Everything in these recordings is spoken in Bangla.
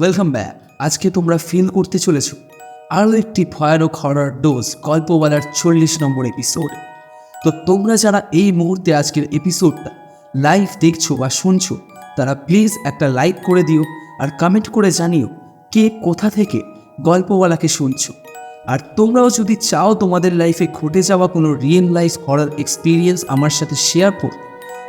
ওয়েলকাম ব্যাক আজকে তোমরা ফিল করতে চলেছ আরও একটি ভয়ানক হরার ডোজ গল্প বলার চল্লিশ নম্বর এপিসোড তো তোমরা যারা এই মুহূর্তে আজকের এপিসোডটা লাইভ দেখছ বা শুনছো, তারা প্লিজ একটা লাইক করে দিও আর কমেন্ট করে জানিও কে কোথা থেকে গল্পওয়ালাকে শুনছো। আর তোমরাও যদি চাও তোমাদের লাইফে ঘটে যাওয়া কোনো রিয়েল লাইফ হরার এক্সপিরিয়েন্স আমার সাথে শেয়ার করো,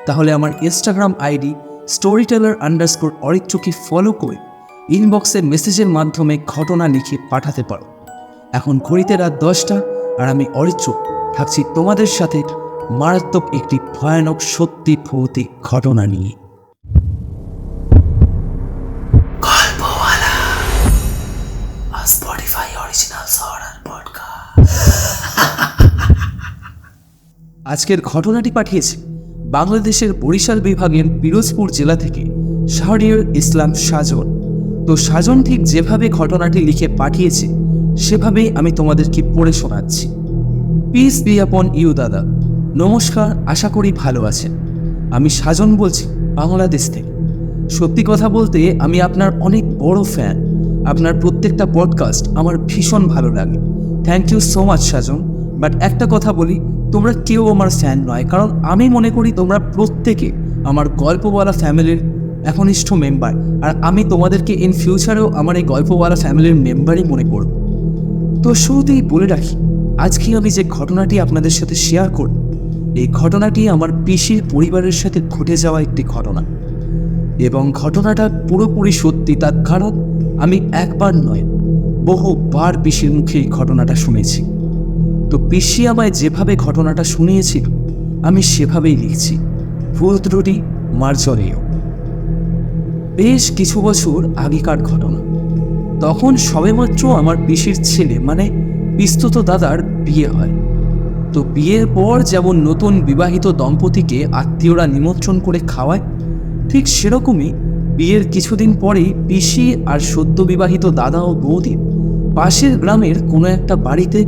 তাহলে আমার Instagram ID story teller underscore অরিত্রকে follow করে ইনবক্সে মেসেজের মাধ্যমে ঘটনা লিখে পাঠাতে পারো। এখন ঘড়িতে রাত দশটা আর আমি অরিত্র থাকছি তোমাদের সাথে মারাত্মক একটি ভয়ানক সত্যি ভৌতিক ঘটনা নিয়ে। আজকের ঘটনাটি পাঠিয়েছে বাংলাদেশের বরিশাল বিভাগের পিরোজপুর জেলা থেকে শাহরিয়ার ইসলাম সাজন তো সাজন ঠিক যেভাবে ঘটনাটি লিখে পাঠিয়েছে সেভাবেই আমি তোমাদেরকে পড়ে শোনাচ্ছি। পিস বি আপন ইউ দাদা। নমস্কার, আশা করি ভালো আছেন। আমি সাজন বলছি, বাংলাদেশ থেকে। সত্যি কথা বলতে আমি আপনার অনেক বড় ফ্যান আপনার প্রত্যেকটা পডকাস্ট আমার ভীষণ ভালো লাগে। Thank you so much Sajan. But একটা কথা বলি, তোমরা কেউ আমার ফ্যান নয়, কারণ আমি মনে করি তোমরা প্রত্যেকে আমার গল্প বলা ফ্যামিলির একনিষ্ঠ মেম্বার আর আমি তোমাদেরকে ইন ফিউচারেও আমার এই গল্পওয়ালা ফ্যামিলির মেম্বারই মনে করব। তো শুরুতেই বলে রাখি আজকে আমি যে ঘটনাটি আপনাদের সাথে শেয়ার করব, এই ঘটনাটি আমার পিসির পরিবারের সাথে ঘটে যাওয়া একটি ঘটনা। এবং ঘটনাটা পুরোপুরি সত্যি, তার কারণ আমি একবার নয়, বহুবার পিসির মুখে এই ঘটনাটা শুনেছি। তো পিসি আমায় যেভাবে ঘটনাটা শুনিয়েছিল, আমি সেভাবেই লিখছি। ভুল ত্রুটি মার্জনীয় বেশ কিছু বছর আগেকার ঘটনা। তখন সবেমাত্র আমার পিসির ছেলে মানে পিস্তুত দাদার বিয়ে হয়। তো বিয়ের পর যেমন নতুন বিবাহিত দম্পতিকে আত্মীয়রা নিমন্ত্রণ করে খাওয়ায়, ঠিক সেরকমই বিয়ের কিছুদিন পরেই পিসি আর সদ্য বিবাহিত দাদা ও বৌদির পাশের গ্রামের কোনো একটা বাড়িতে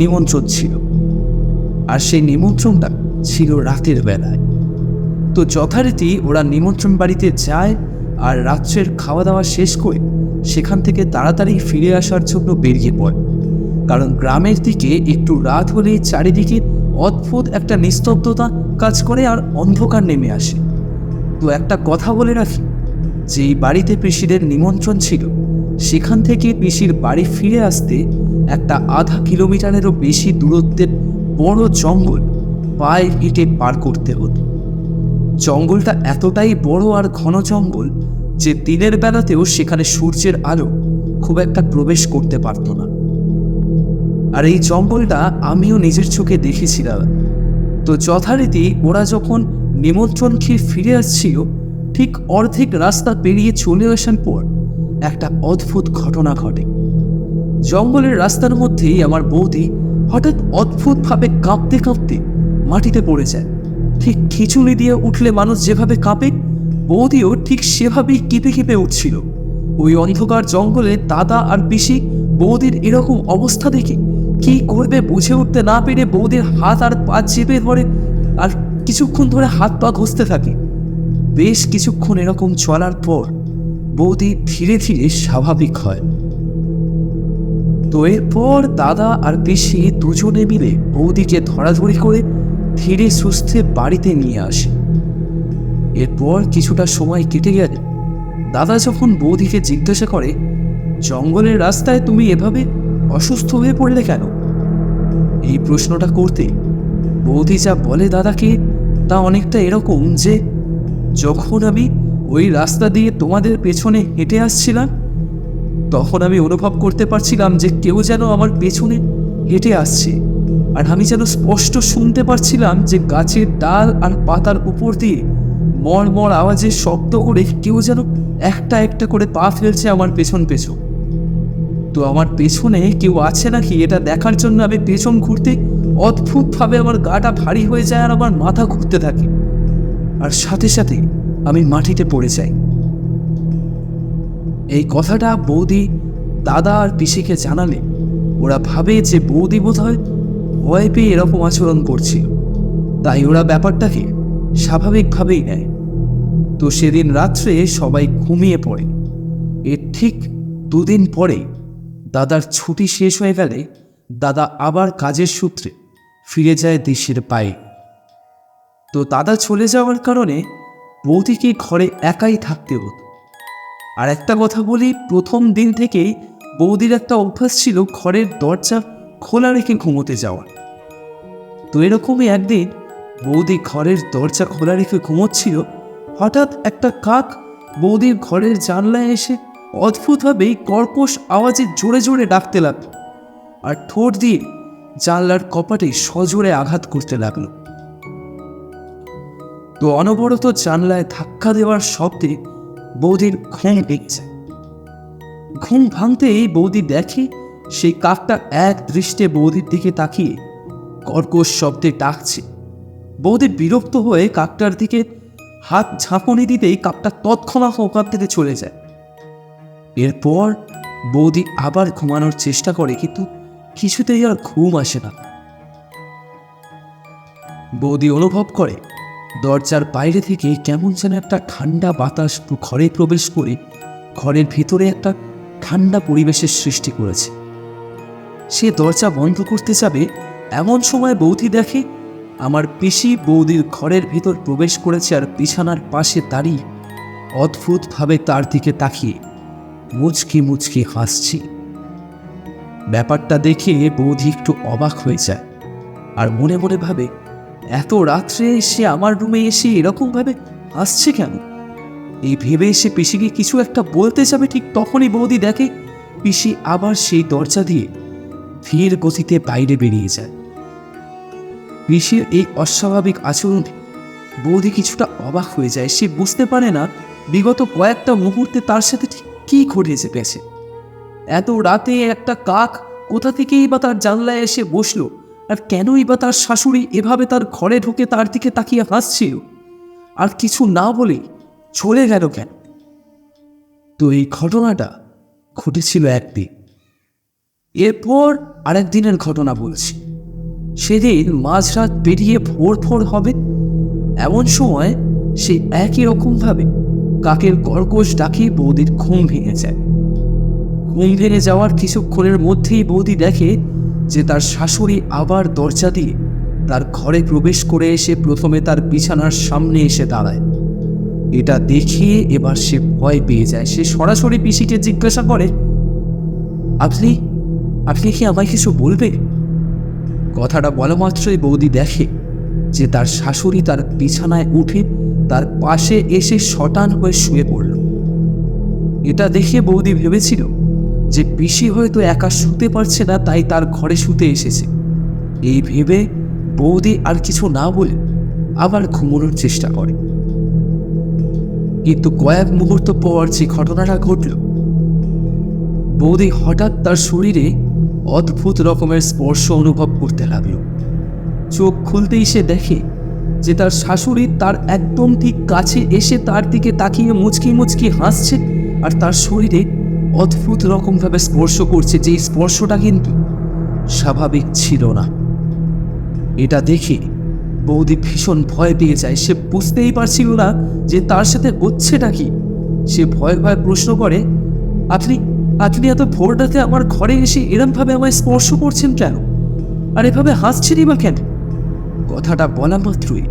নিমন্ত্রণ ছিল। আর সেই নিমন্ত্রণটা ছিল রাতের বেলায়। তো যথারীতি ওরা নিমন্ত্রণ বাড়িতে যায় আর রাত্রের খাওয়া দাওয়া শেষ করে সেখান থেকে তাড়াতাড়ি ফিরে আসার জন্য বেরিয়ে পড়ে। কারণ গ্রামের দিকে একটু রাত হলেই চারিদিকে অদ্ভুত একটা নিস্তব্ধতা কাজ করে আর অন্ধকার নেমে আসে। তো একটা কথা বলে রাখি যে বাড়িতে পিসিদের নিমন্ত্রণ ছিল, সেখান থেকে পিসির বাড়ি ফিরে আসতে একটা আধা কিলোমিটারেরও বেশি দূরত্বের বড় জঙ্গল পায়ে হেঁটে পার করতে হতো। জঙ্গলটা এতটাই বড় আর ঘন জঙ্গল যে দিনের বেলাতেও সেখানে সূর্যের আলো খুব একটা প্রবেশ করতে পারত না। আর এই জঙ্গলটা আমিও নিজের চোখে দেখেছিলাম। তো যথারীতি ওরা যখন নিমন্ত্রণ খেয়ে ফিরে আসছিল, ঠিক অর্ধেক রাস্তা পেরিয়ে চলে আসার পর একটা অদ্ভুত ঘটনা ঘটে। জঙ্গলের রাস্তার মধ্যেই আমার বৌদি হঠাৎ অদ্ভুতভাবে কাঁপতে কাঁপতে মাটিতে পড়ে যায়। ঠিক খিচুড়ি দিয়ে উঠলে মানুষ যেভাবে কাঁপে, বৌদিও ঠিক সেভাবেই কেঁপে কেঁপে উঠছিল। ওই অন্ধকার জঙ্গলে দাদা আর পিসি বৌদির এরকম অবস্থা দেখে কি করবে বুঝে উঠতে না পেরে বৌদির হাত আর পা চেপে ধরে আর কিছুক্ষণ ধরে হাত পা ঘষতে থাকে। বেশ কিছুক্ষণ এরকম চলার পর বৌদি ধীরে ধীরে স্বাভাবিক হয়। তো এরপর দাদা আর পিসি দুজনে মিলে বৌদিকে ধরাধরি করে ধীরে সুস্থে বাড়িতে নিয়ে আসে। এরপর কিছুটা সময় কেটে গেলে দাদা যখন বৌদিকে জিজ্ঞাসা করে, জঙ্গলের রাস্তায় তুমি এভাবে অসুস্থ হয়ে পড়লে কেন? এই প্রশ্নটা করতে বৌদি যা বলে দাদাকে তা অনেকটা এরকম যে, যখন আমি ওই রাস্তা দিয়ে তোমাদের পেছনে হেঁটে আসছিলাম, তখন আমি অনুভব করতে পারছিলাম যে কেউ যেন আমার পেছনে হেঁটে আসছে। আর আমি যেন স্পষ্ট শুনতে পারছিলাম যে গাছের ডাল আর পাতার উপর দিয়ে মর মর আওয়াজে শব্দ করে কেউ যেন একটা একটা করে পা ফেলছে আমার পেছন পেছন। তো আমার পেছনে কেউ আছে নাকি? এটা দেখার জন্য আমি পেছন ঘুরতে অদ্ভুতভাবে আমার গাটা ভারী হয়ে যায় আর আমার মাথা ঘুরতে থাকে। আর সাথে সাথে আমি মাটিতে পড়ে যাই। এই কথাটা বৌদি দাদা আর পিসিকে জানালে। ওরা ভাবে যে বৌদি বোধ হয় পেয়ে এরকম আচরণ করছে। তাই ওরা ব্যাপারটাকে স্বাভাবিকভাবেই নেয়। তো সেদিন রাত্রে সবাই ঘুমিয়ে পড়ে। এর ঠিক দুদিন পরে দাদার ছুটি শেষ হয়ে গেলে দাদা আবার কাজের সূত্রে ফিরে যায় দেশের পায়ে তো দাদা চলে যাওয়ার কারণে বৌদিকে ঘরে একাই থাকতে হতো। আর একটা কথা বলি, প্রথম দিন থেকেই বৌদির একটা অভ্যাস ছিল ঘরের দরজা খোলা রেখে ঘুমোতে যাওয়ার তো এরকমই একদিন বৌদি ঘরের দরজা খোলা রেখে ঘুমোচ্ছিল। হঠাৎ একটা কাক বৌদির ঘরের জানলায় এসে অদ্ভুতভাবেই কর্কশ আওয়াজে জোরে জোরে ডাকতে লাগল আর ঠোঁট দিয়ে জানলার কপাটে সজোরে আঘাত করতে লাগল। তো অনবরত জানলায় ধাক্কা দেওয়ার শব্দে বৌদির ঘুম ভেঙে যায় ঘুম ভাঙতেই বৌদি দেখে সেই কাকটা এক দৃষ্টে বৌদির দিকে তাকিয়ে কর্কশ শব্দে ডাকছে। বৌদি বিরক্ত হয়ে কাকটার দিকে হাত ঝাঁকুনি দিতেই কাকটা তৎক্ষণাৎ ওখান থেকে চলে যায়। এরপর বৌদি আবার ঘুমানোর চেষ্টা করে, কিন্তু কিছুতেই আর ঘুম আসে না। বৌদি অনুভব করে, দরজার বাইরে থেকে কেমন যেন একটা ঠান্ডা বাতাস ঘরে প্রবেশ করে ঘরের ভিতরে একটা ঠান্ডা পরিবেশের সৃষ্টি করেছে। সে দরজা বন্ধ করতে যাবে, এমন সময় বৌদি দেখে, আমার পিসি বৌদির ঘরের ভিতর প্রবেশ করেছে আর বিছানার পাশে দাঁড়িয়ে অদ্ভুতভাবে তার দিকে তাকিয়ে মুচকি মুচকি হাসছি। ব্যাপারটা দেখে বৌদি একটু অবাক হয়ে যায় আর মনে মনে ভাবে, এত রাত্রে সে আমার রুমে এসে এরকমভাবে হাসছে কেন? এই ভেবে এসে পিসিকে কিছু একটা বলতে যাবে ঠিক তখনই বৌদি দেখে, পিসি আবার সেই দরজা দিয়ে ধীর গতিতে বাইরে বেরিয়ে যায়। পিসির এই অস্বাভাবিক আচরণে বৌদি কিছুটা অবাক হয়ে যায়। সে বুঝতে পারে না বিগত কয়েকটা মুহূর্তে তার সাথে ঠিক কী ঘটেছে পেছে এত রাতে একটা কাক কোথা থেকেই বা তার জানলায় এসে বসল আর কেনই বা তার শাশুড়ি এভাবে তার ঘরে ঢুকে তার দিকে তাকিয়ে হাসছিল? আর কিছু না বলেই চলে গেল কেন? তো এই ঘটনাটা ঘটেছিল একদিন। এরপর আরেক দিনের ঘটনা বলছি। সেদিন মাঝরাত পেরিয়ে ভোর ভোর হবে। এমন সময় সে একই রকমভাবে কাকের কর্কশ ডাকে বৌদির ঘুম ভেঙে যায়। ঘুম ভেঙে যাওয়ার কিছুক্ষণের মধ্যেই বৌদি দেখে যে তার শাশুড়ি আবার দরজা দিয়ে তার ঘরে প্রবেশ করে এসে প্রথমে তার বিছানার সামনে এসে দাঁড়ায়। এটা দেখে এবার সে ভয় পেয়ে যায়। সে সরাসরি পিসিকে জিজ্ঞাসা করে, আপনি আপনি কি আমায় কিছু বলবে কথাটা বলা মাত্রই বৌদি দেখে যে তার শাশুড়ি তার বিছানায় উঠে তার পাশে এসে শটান হয়ে শুয়ে পড়ল। এটা দেখে বৌদি ভেবেছিল যে পিসি হয়তো একা শুতে পারছে না, তাই তার ঘরে শুতে এসেছে। এই ভেবে বৌদি আর কিছু না বলে আবার ঘুমানোর চেষ্টা করে। কিন্তু কয়েক মুহূর্ত পর যে ঘটনাটা ঘটল, বৌদি হঠাৎ তার শরীরে অদ্ভুত রকমের স্পর্শ অনুভব করতে লাগল। চোখ খুলতেই সে দেখে যে তার শাশুড়ি তার একদম ঠিক কাছে এসে তার দিকে তাকিয়ে মুচকি মুচকি হাসছে আর তার শরীরে অদ্ভুত রকমভাবে স্পর্শ করছে যেই স্পর্শটা কিন্তু স্বাভাবিক ছিল না। এটা দেখে বৌদি ভীষণ ভয় পেয়ে যায়। সে বুঝতেই পারছিল না যে তার সাথে হচ্ছেটা কি। সে ভয় ভয় প্রশ্ন করে, আপনি আপনি এত ভোর রাতে আমার ঘরে এসে এরমভাবে আমায় স্পর্শ করছেন কেন? আর এভাবে হাসছেনই বা কেন? কথাটা বলা মাত্রই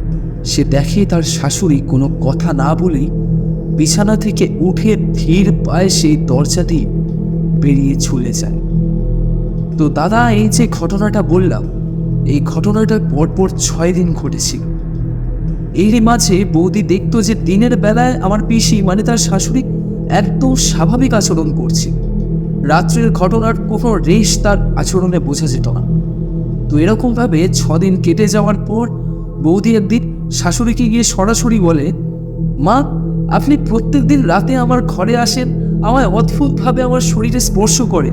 সে দেখে তার শাশুড়ি কোনো কথা না বলেই বিছানা থেকে উঠে ধীর পায়ে সেই দরজা দিয়ে বেরিয়ে চলে যায়। তো দাদা, এই যে ঘটনাটা বললাম, এই ঘটনাটা পরপর ছয় দিন ঘটেছিল। এরই মাঝে বৌদি দেখতো যে দিনের বেলায় আমার পিসি মানে তার শাশুড়ি, একদম স্বাভাবিক আচরণ করছে। রাত্রের ঘটনার কোনো রেশ তার আচরণে বোঝা যেত না। তো এরকমভাবে ছদিন কেটে যাওয়ার পর বৌদি একদিন শাশুড়িকে গিয়ে সরাসরি বলে, মা, আপনি প্রত্যেকদিন রাতে আমার ঘরে আসেন, আমায় অদ্ভুতভাবে আমার শরীরে স্পর্শ করে।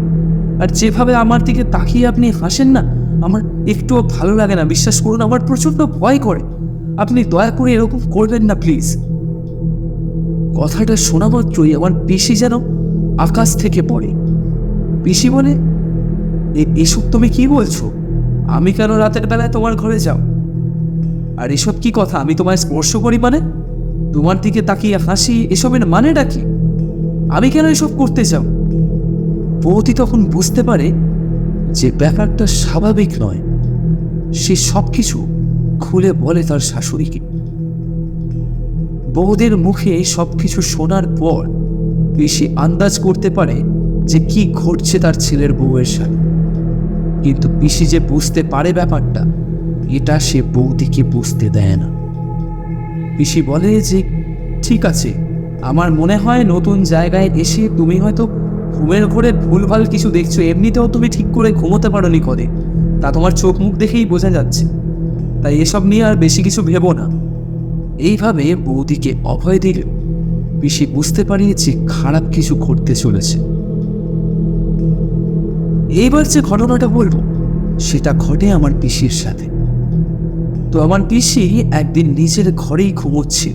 আর যেভাবে আমার দিকে তাকিয়ে আপনি হাসেন না, আমার একটুও ভালো লাগে না, বিশ্বাস করুন, আমার প্রচণ্ড ভয় করে। আপনি দয়া করে এরকম করবেন না, প্লিজ। কথাটা শোনা মাত্রই আমার পেশি যেন আকাশ থেকে পড়ে। পিসি বলে, "এ- এসব তুমি কি বলছো? আমি কেন রাতের বেলায় তোমার ঘরে যাও? আর এসব কি কথা? আমি তোমায় স্পর্শ করি মানে? তোমার দিকে তাকিয়ে হাসি, এসবের মানেটা কি? আমি কেন এসব করতে চাও বৌদি তখন বুঝতে পারে যে ব্যাপারটা স্বাভাবিক নয়। সে সব কিছু খুলে বলে তার শাশুড়িকে। বৌদের মুখে সব কিছু শোনার পর পিসি আন্দাজ করতে পারে যে কি ঘটছে তার ছেলের বউয়ের সাথে কিন্তু পিসি যে বুঝতে পারে ব্যাপারটা, এটা সে বৌদিকে বুঝতে দেয় না। পিসি বলে যে, ঠিক আছে, আমার মনে হয় নতুন জায়গায় এসে তুমি হয়তো ঘুমের ঘরে ভুলভাল কিছু দেখছ। এমনিতেও তুমি ঠিক করে ঘুমোতে পারোনি কদে তা তোমার চোখ মুখ দেখেই বোঝা যাচ্ছে। তাই এসব নিয়ে আর বেশি কিছু ভেবো না। এইভাবে বৌদিকে অভয় দিলেও পিসি বুঝতে পারি যে খারাপ কিছু ঘটতে চলেছে। এইবার যে ঘটনাটা বলব, সেটা ঘটে আমার পিসির সাথে। তো আমার পিসি একদিন নিজের ঘরেই ঘুমোচ্ছিল।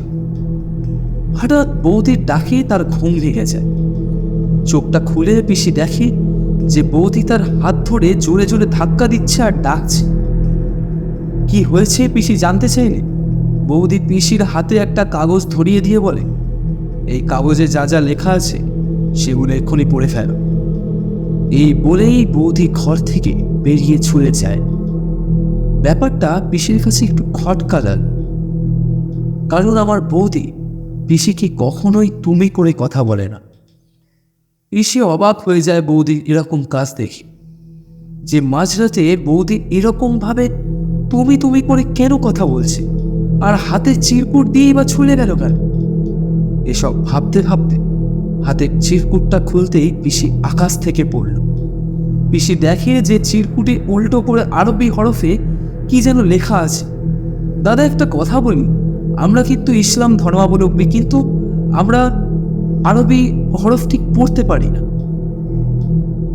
হঠাৎ বৌদির ডাকে তার ঘুম ভেঙে যায়। চোখটা খুলে পিসি দেখে যে বৌদি তার হাত ধরে জোরে জোরে ধাক্কা দিচ্ছে আর ডাকছে। কি হয়েছে পিসি জানতে চাইলে? বৌদি পিসির হাতে একটা কাগজ ধরিয়ে দিয়ে বলে, এই কাগজে যা যা লেখা আছে, সেগুলো এক্ষুনি পড়ে ফেলো। এই বলেই বৌদি ঘর থেকে বেরিয়ে ছুড়ে যায়। ব্যাপারটা পিসির কাছে একটু খটকা লাগ কারণ আমার বৌদি পিসিকে কখনোই তুমি করে কথা বলে না। পিসি অবাক হয়ে যায় বৌদির এরকম কাজ দেখে। যে মাঝরাতে বৌদি এরকমভাবে তুমি তুমি করে কেন কথা বলছে? আর হাতে চিরকুট দিয়েই বা ছুলে গেল কেন? এসব ভাবতে ভাবতে হাতের চিরকুটটা খুলতেই পিসি আকাশ থেকে পড়ল। পিসি দেখে যে চিরকুটে উল্টো করে আরবি হরফে কি যেন লেখা আছে। দাদা, একটা কথা বলি, আমরা কিন্তু ইসলাম ধর্মাবলম্বী, কিন্তু আমরা আরবি হরফ ঠিক পড়তে পারি না।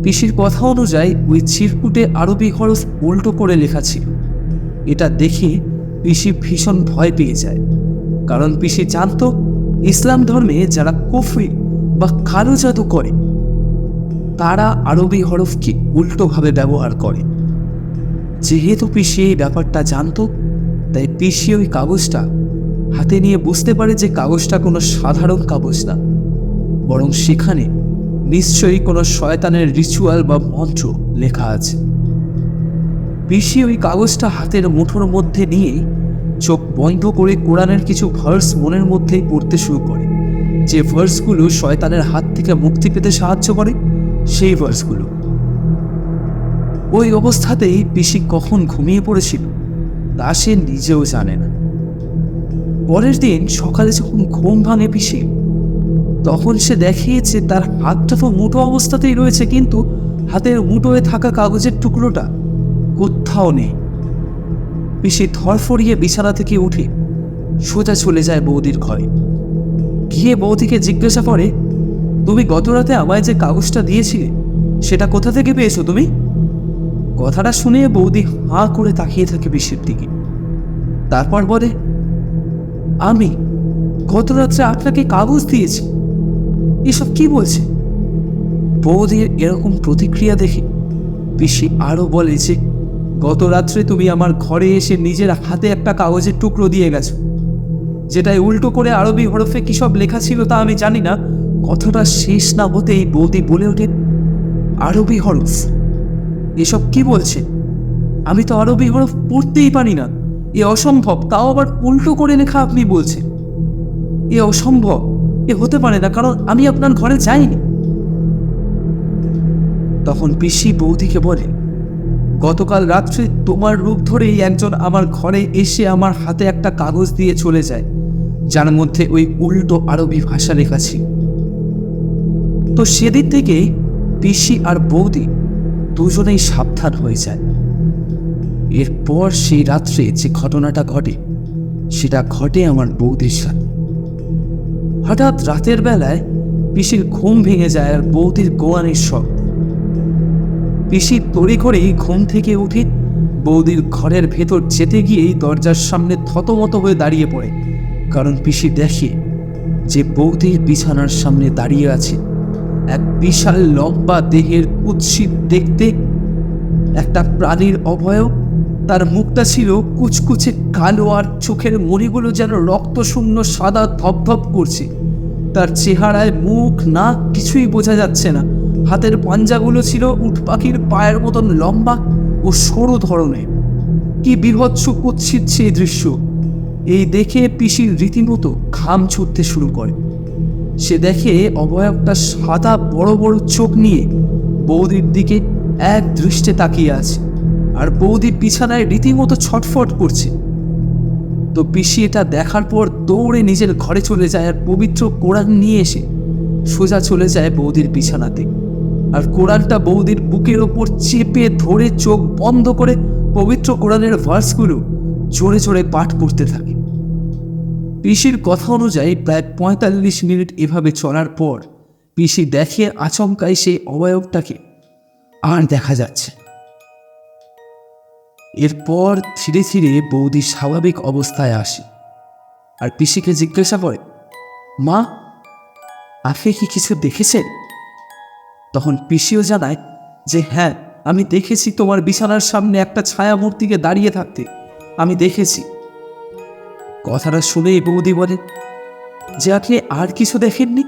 পিসির কথা অনুযায়ী ওই চিরকুটে আরবি হরফ উল্টো করে লেখা ছিল। এটা দেখে পিসি ভীষণ ভয় পেয়ে যায়, কারণ পিসি জানত ইসলাম ধর্মে যারা কফি বা কালো জাদু করে, তারা আরবি হরফকে উল্টোভাবে ব্যবহার করে। যেহেতু পিসি এই ব্যাপারটা জানত, তাই পিসি ওই কাগজটা হাতে নিয়ে বুঝতে পারে যে কাগজটা কোনো সাধারণ কাগজ না, বরং সেখানে নিশ্চয়ই কোনো শয়তানের রিচুয়াল বা মন্ত্র লেখা আছে। পিসি ওই কাগজটা হাতের মুঠোর মধ্যে নিয়ে চোখ বন্ধ করে কোরআনের কিছু ভার্স মনের মধ্যেই পড়তে শুরু করে। যে ভার্সগুলো শয়তানের হাত থেকে মুক্তি পেতে সাহায্য করে, সেই ভার্সগুলো। ওই অবস্থাতেই পিসি কখন ঘুমিয়ে পড়েছিল, তা সে নিজেও জানে না। পরের দিন সকালে যখন ঘুম ভাঙে পিসি, তখন সে দেখে যে তার হাতটা তো মুঠো অবস্থাতেই রয়েছে, কিন্তু হাতের মুঠোয় থাকা কাগজের টুকরোটা কোথাও নেই। পিসি ধরফরিয়ে বিছানা থেকে উঠে সোজা চলে যায় বৌদির ঘরে। গিয়ে বৌদিকে জিজ্ঞাসা করে, তুমি গত রাতে আমায় যে কাগজটা দিয়েছিলে, সেটা কোথা থেকে পেয়েছ তুমি? কথাটা শুনে বৌদি হাঁ করে তাকিয়ে থাকে বিশ্বের দিকে। তারপর বলে, আমি গত রাত্রে আপনাকে কাগজ দিয়েছি। এসব কি বলছে? বৌদির এরকম প্রতিক্রিয়া দেখে পিসি আরও বলে যে, গত রাত্রে তুমি আমার ঘরে এসে নিজের হাতে একটা কাগজের টুকরো দিয়ে গেছো। যেটাই উল্টো করে আরবি হরফে কী সব লেখা ছিল তা আমি জানি না। কথাটা শেষ না হতেই বৌদি বলে ওঠেন আরবি হরফ। এসব কি বলছে? আমি তো আরবি হরফ পড়তেই পারি না। এ অসম্ভব, তাও আবার উল্টো করে লেখা আপনি বলছেন। এ অসম্ভব, এ হতে পারে না, কারণ আমি আপনার ঘরে যাইনি। তখন পিসি বৌদিকে বলে, গতকাল রাত্রে তোমার রূপ ধরেই একজন আমার ঘরে এসে আমার হাতে একটা কাগজ দিয়ে চলে যায়। যার মধ্যে ওই উল্টো আরবি ভাষা লেখা ছিল। তো সেদিন থেকে পিসি আর বৌদি দুজনেই সাবধান হয়ে যায়। এরপর সেই রাত্রে যে ঘটনাটা ঘটে, সেটা ঘটে আমার বৌদির সাথে। হঠাৎ রাতের বেলায় পিসির ঘুম ভেঙে যায় আর বৌদির গোয়ানের শব্দ। পিসি তড়ি করেই ঘুম থেকে উঠে বৌদির ঘরের ভেতর যেতে গিয়েই দরজার সামনে থতমত হয়ে দাঁড়িয়ে পড়ে। কারণ পিসি দেখে যে বৌদির বিছানার সামনে দাঁড়িয়ে আছে। এক বিশাল লম্বা দেহের কুৎসিত দেখতে, একটা প্রাণীর অভয়ব তার মুখটা ছিল কুচকুচে কালো আর চোখের মণিগুলো যেন রক্তশূন্য সাদা ধপধপ করছে। তার চেহারায় মুখ, নাক কিছুই বোঝা যাচ্ছে না। হাতের পাঞ্জাগুলো ছিল উট পাখির পায়ের মতন লম্বা ও সরু ধরনের। কি বিভৎস কুৎসিত সেই দৃশ্য। এই দেখে পিসির রীতিমতো ঘাম ছুটতে শুরু করে। সে দেখে অবয়বটা সাদা বড় বড় চোখ নিয়ে বৌদির দিকে এক দৃষ্টে তাকিয়ে আছে আর বৌদি বিছানায় রীতিমতো ছটফট করছে। তো পিসি এটা দেখার পর দৌড়ে নিজের ঘরে চলে যায় আর পবিত্র কোরআন নিয়ে এসে সোজা চলে যায় বৌদির বিছানাতে। আর কোরআনটা বৌদির বুকের ওপর চেপে ধরে চোখ বন্ধ করে পবিত্র কোরআনের ভার্সগুলো জোরে জোরে পাঠ করতে থাকে। পিসির কথা অনুযায়ী প্রায় পঁয়তাল্লিশ মিনিট এভাবে চলার পর পিসি দেখে আচমকায় সেই অবয়বটাকে আর দেখা যাচ্ছে। এরপর ধীরে ধীরে বৌদি স্বাভাবিক অবস্থায় আসে আর পিসিকে জিজ্ঞাসা করে, মা, আপনি কি কিছু দেখেছেন? তখন পিসিও জানায় যে হ্যাঁ আমি দেখেছি তোমার বিছানার সামনে একটা ছায়া মূর্তিকে দাঁড়িয়ে থাকতে। আমি দেখেছি। কথাটা শুনেই বৌদি বলে, যে আপনি আর কিছু দেখেননি?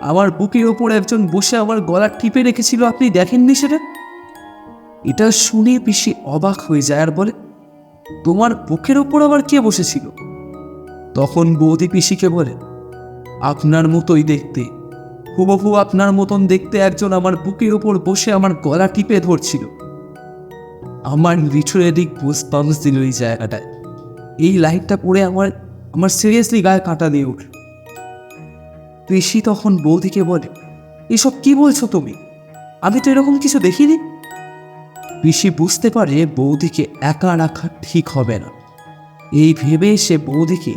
আমার বুকের ওপর একজন বসে আমার গলা টিপে রেখেছিল, আপনি দেখেননি সেটা? এটা শুনে পিসি অবাক হয়ে যায় আর বলে, তোমার বুকের ওপর আবার কে বসেছিল? তখন বৌদি পিসিকে বলে, আপনার মতোই দেখতে। হুবহু আপনার মতন দেখতে একজন আমার বুকের ওপর বসে আমার গলা টিপে ধরছিল। আমার লিটারেরি গোসবাম্স দিল এই জায়গাটায়। এই লাইটটা পড়ে আমার আমার সিরিয়াসলি গায়ে কাঁটা দিয়ে উঠল। পিসি তখন বৌদিকে বলে, এসব কি বলছো তুমি? আমি তো এরকম কিছু দেখিনি। পিসি বুঝতে পারে বৌদিকে একা রাখা ঠিক হবে না। এই ভেবে সে বৌদিকে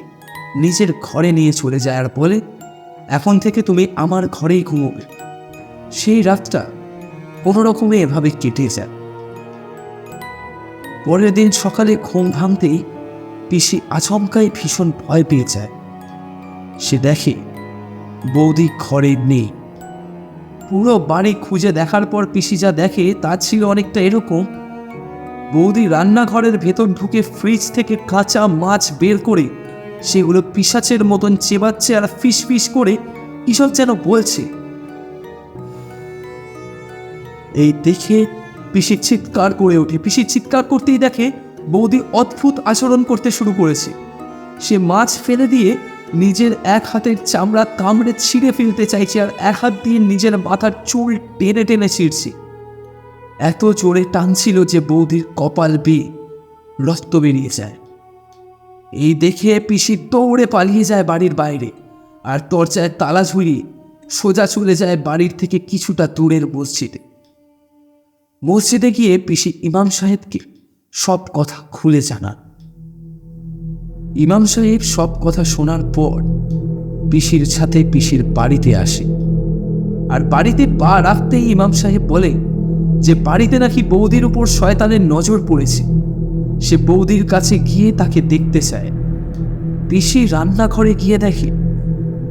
নিজের ঘরে নিয়ে চলে যায় আর বলে, এখন থেকে তুমি আমার ঘরেই ঘুমোবে। সেই রাতটা কোনো রকমে এভাবে কেটে যায়। পরের দিন সকালে ঘুম ভাঙতেই পিসি আচমকাই ভীষণ ভয় পেয়ে যায়। সে দেখে, বৌদি ঘরে নেই। পুরো বাড়ি খুঁজে দেখার পর পিসি যা দেখে তা ছিল অনেকটা এরকম। বৌদি রান্নাঘরের ভেতর ঢুকে ফ্রিজ থেকে কাঁচা মাছ বের করে সেগুলো পিসাচের মতন চেবাচ্ছে আর ফিস ফিস করে কিসব যেন বলছে, এই দেখে পিসি চিৎকার করে ওঠে। পিসি চিৎকার করতেই দেখে বৌদি অদ্ভুত আচরণ করতে শুরু করেছে। সে মাছ ফেলে দিয়ে নিজের এক হাতের চামড়া কামড়ে ছিঁড়ে ফেলতে চাইছে আর এক হাত দিয়ে নিজের মাথার চুল টেনে টেনে ছিঁড়ছে। এত জোরে টানছিল যে বৌদির কপাল বেয়ে রক্ত বেরিয়ে যায়। এই দেখে পিসি দৌড়ে পালিয়ে যায় বাড়ির বাইরে আর দরজায় তালা ঝুলিয়ে সোজা চলে যায় বাড়ির থেকে কিছুটা দূরের মসজিদে। মসজিদে গিয়ে পিসি ইমাম সাহেবকে সব কথা খুলে জানান। ইমাম সাহেব সব কথা শোনার পর পিসির সাথে পিসির বাড়িতে আসে। আর বাড়িতে পা রাখতেই ইমাম সাহেব বলে যে, বাড়িতে নাকি বৌদির উপর শয়তানের নজর পড়েছে। সে বৌদির কাছে গিয়ে তাকে দেখতে চায়। পিসি রান্নাঘরে গিয়ে দেখে,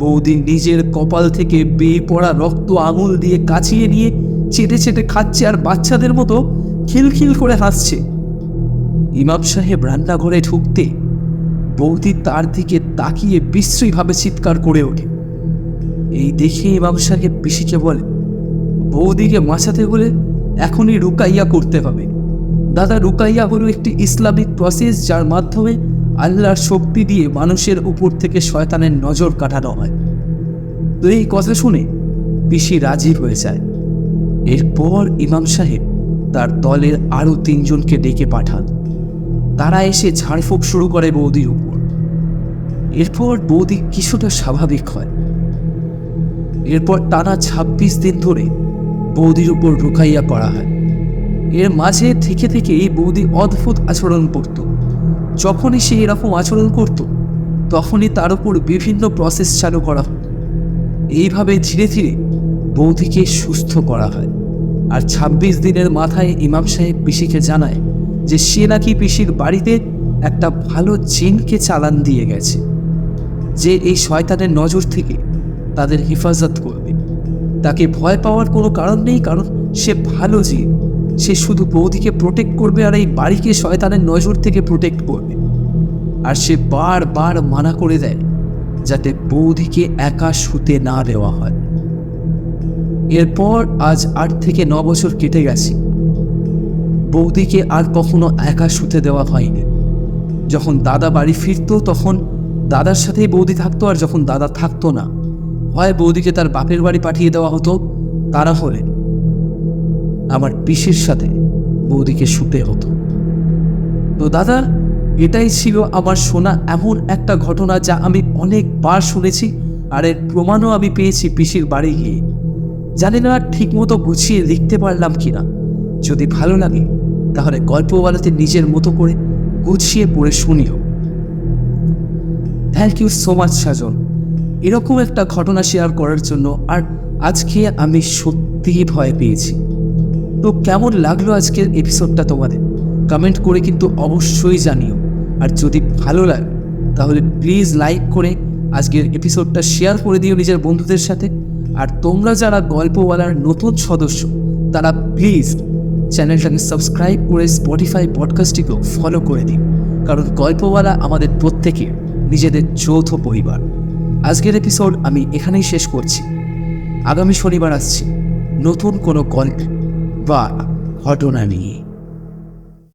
বৌদি নিজের কপাল থেকে বেয়ে পড়া রক্ত আঙুল দিয়ে কাচিয়ে নিয়ে চেটে চেটে খাচ্ছে আর বাচ্চাদের মতো খিলখিল করে হাসছে। ইমাম সাহেব রান্নাঘরে ঢুকতে বৌদি তার দিকে তাকিয়ে বিশ্রীভাবে চিৎকার করে ওঠে। এই দেখে ইমাম সাহেব পিসিকে বলে, বৌদিকে বাঁচাতে হলে এখনই রুকাইয়া করতে হবে। দাদা রুকাইয়া হলো একটি ইসলামিক প্রসেস যার মাধ্যমে আল্লাহর শক্তি দিয়ে মানুষের উপর থেকে শয়তানের নজর কাটানো হয়। তো এই কথা শুনে পিসি রাজি হয়ে যায়। এরপর ইমাম সাহেব তার দলের আরও তিনজনকে ডেকে পাঠান। তারা এসে ঝাড়ফুঁক শুরু করে বৌদির উপর। এরপর বৌদি কিছুটা স্বাভাবিক হয়। এরপর টানা ২৬ দিন ধরে বৌদির উপর রুকাইয়া করা হয়। এর মাঝে থেকে থেকেই বৌদি অদ্ভুত আচরণ করত। যখনই সে এরকম আচরণ করত, তখনই তার উপর বিভিন্ন প্রসেস চালু করা হতো। এইভাবে ধীরে ধীরে বৌদিকে সুস্থ করা হয়। আর ২৬ দিনের মাথায় ইমাম সাহেব পিসিকে জানায় যে সে নাকি পিসির বাড়িতে একটা ভালো জিনকে চালান দিয়ে গেছে। যে এই শয়তানের নজর থেকে তাদের হেফাজত করবে। তাকে ভয় পাওয়ার কোনো কারণ নেই, কারণ সে ভালো জিন। সে শুধু বৌদিকে প্রোটেক্ট করবে আর এই বাড়িকে শয়তানের নজর থেকে প্রোটেক্ট করবে। আর সে বারবার মানা করে দেয়, যাতে বৌদিকে একা শুতে না দেওয়া হয়। এরপর আজ আট থেকে ন বছর কেটে গেছে। বৌদিকে আর কখনো একা শুতে দেওয়া হয়নি। যখন দাদা বাড়ি ফিরতো তখন দাদার সাথেই বৌদি থাকতো আর যখন দাদা থাকতো না, হয় বৌদিকে তার বাপের বাড়ি পাঠিয়ে দেওয়া হতো, তারা হলে আমার পিসির সাথে বৌদিকে শুতে হতো। তো দাদা, এটাই ছিল আমার শোনা এমন একটা ঘটনা যা আমি অনেকবার শুনেছি আর এর প্রমাণও আমি পেয়েছি পিসির বাড়ি গিয়ে। জানি না ঠিকমতো গুছিয়ে লিখতে পারলাম কি না। যদি ভালো লাগে, তাহলে গল্পওয়ালাতে নিজের মতো করে গুছিয়ে পড়ে শুনিও। Thank you so much Sajan. এরকম একটা ঘটনা শেয়ার করার জন্য আর আজকে আমি সত্যিই ভয় পেয়েছি। তো কেমন লাগল আজকের এপিসোডটা তোমাদের? কমেন্ট করে কিন্তু অবশ্যই জানিও। আর যদি ভালো লাগে, তাহলে প্লিজ লাইক করে আজকের এপিসোডটা শেয়ার করে দিও নিজের বন্ধুদের সাথে। আর তোমরা যারা গল্পওয়ালার নতুন সদস্য, তারা প্লিজ চ্যানেলটাকে সাবস্ক্রাইব করে স্পটিফাই পডকাস্টটিকেও ফলো করে দিন কারণ গল্পওয়ালা আমাদের প্রত্যেকের নিজেদের যৌথ পরিবার। আজকের এপিসোড আমি এখানেই শেষ করছি। আগামী শনিবার আসছি নতুন কোনো গল্প বা ঘটনা নিয়ে।